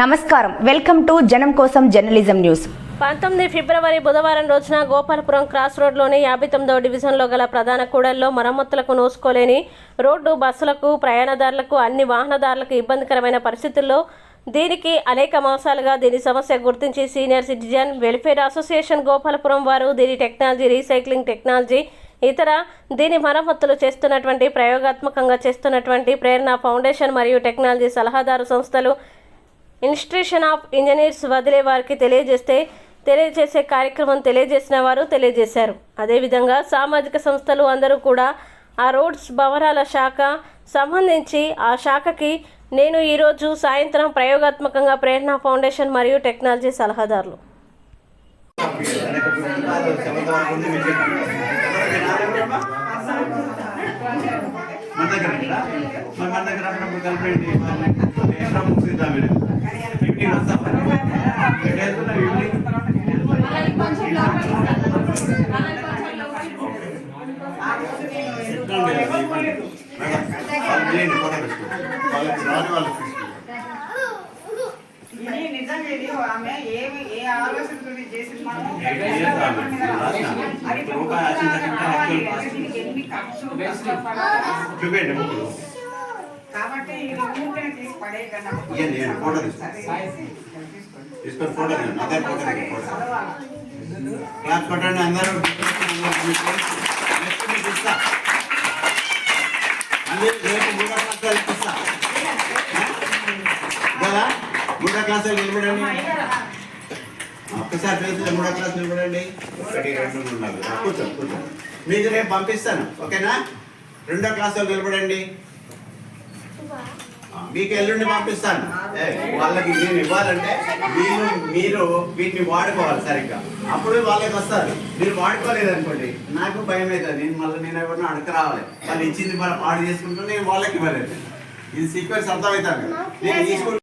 నమస్కారం. Welcome to జనం కోసం జర్నలిజం న్యూస్. పంతొమ్మిది ఫిబ్రవరి బుధవారం రోజున గోపాలపురం క్రాస్ రోడ్లోని యాభై తొమ్మిదవ డివిజన్లో గల ప్రధాన కూడల్లో మరమ్మతులకు నోసుకోలేని రోడ్డు బస్సులకు ప్రయాణదారులకు అన్ని వాహనదారులకు ఇబ్బందికరమైన పరిస్థితుల్లో దీనికి అనేక మాసాలుగా దీని సమస్య గుర్తించి senior citizen welfare association Gopalapuram వారు దీని టెక్నాలజీ రీసైక్లింగ్ టెక్నాలజీ ఇతర దీని మరమ్మతులు చేస్తున్నటువంటి ప్రయోగాత్మకంగా చేస్తున్నటువంటి ప్రేరణ ఫౌండేషన్ మరియు టెక్నాలజీ సలహాదారు సంస్థలు ఇన్స్టిట్యూషన్ ఆఫ్ ఇంజనీర్స్ వదిలే వారికి తెలియజేస్తే తెలియజేసే కార్యక్రమం తెలియజేసిన వారు తెలియజేశారు. అదేవిధంగా సామాజిక సంస్థలు అందరూ కూడా ఆ రోడ్స్ భవనాల శాఖ సంబంధించి ఆ శాఖకి నేను ఈరోజు సాయంత్రం ప్రయోగాత్మకంగా ప్రేరణ ఫౌండేషన్ మరియు టెక్నాలజీ సలహాదారులు. మన దగ్గర మన దగ్గర ఆమె ఏమి ఏ ఆలోచనతో చేసింది మనం అది ఎన్ని ఖర్చు కాబట్టి తీసి తీసుకోండి. తీసుకోండి. తీసుకొని ఫోటో అందరూ నెక్స్ట్ మీకు ఇస్తా మళ్ళీ రేపు మూడో క్లాస్ కదా? మూడో క్లాస్ నిలబడండి. ఒక్కసారి ఫేస్ మూడో క్లాస్ నిలబడండి. ఒకటి రెండు మూడు నాలుగు. ఆ, కూర్చో కూర్చో. మీకు రేపు పంపిస్తాను ఓకేనా? రెండో క్లాస్ నిలబడండి. మీకు ఎల్లుండి పంపిస్తాను. వాళ్ళకి నేను ఇవ్వాలంటే మీరు మీరు వీటిని వాడుకోవాలి సరిగ్గా. అప్పుడు వాళ్ళకి వస్తారు. మీరు వాడుకోలేదు అనుకోండి నాకు భయం అవుతుంది. నేను మళ్ళీ నేను ఎవరినో అడగ రావాలి. వాళ్ళు ఇచ్చింది మనం పాడు చేసుకుంటూ నేను వాళ్ళకి ఇవ్వలేదు. ఇది సీక్వెన్స్ అర్థమవుతాను. నేను తీసుకుంటా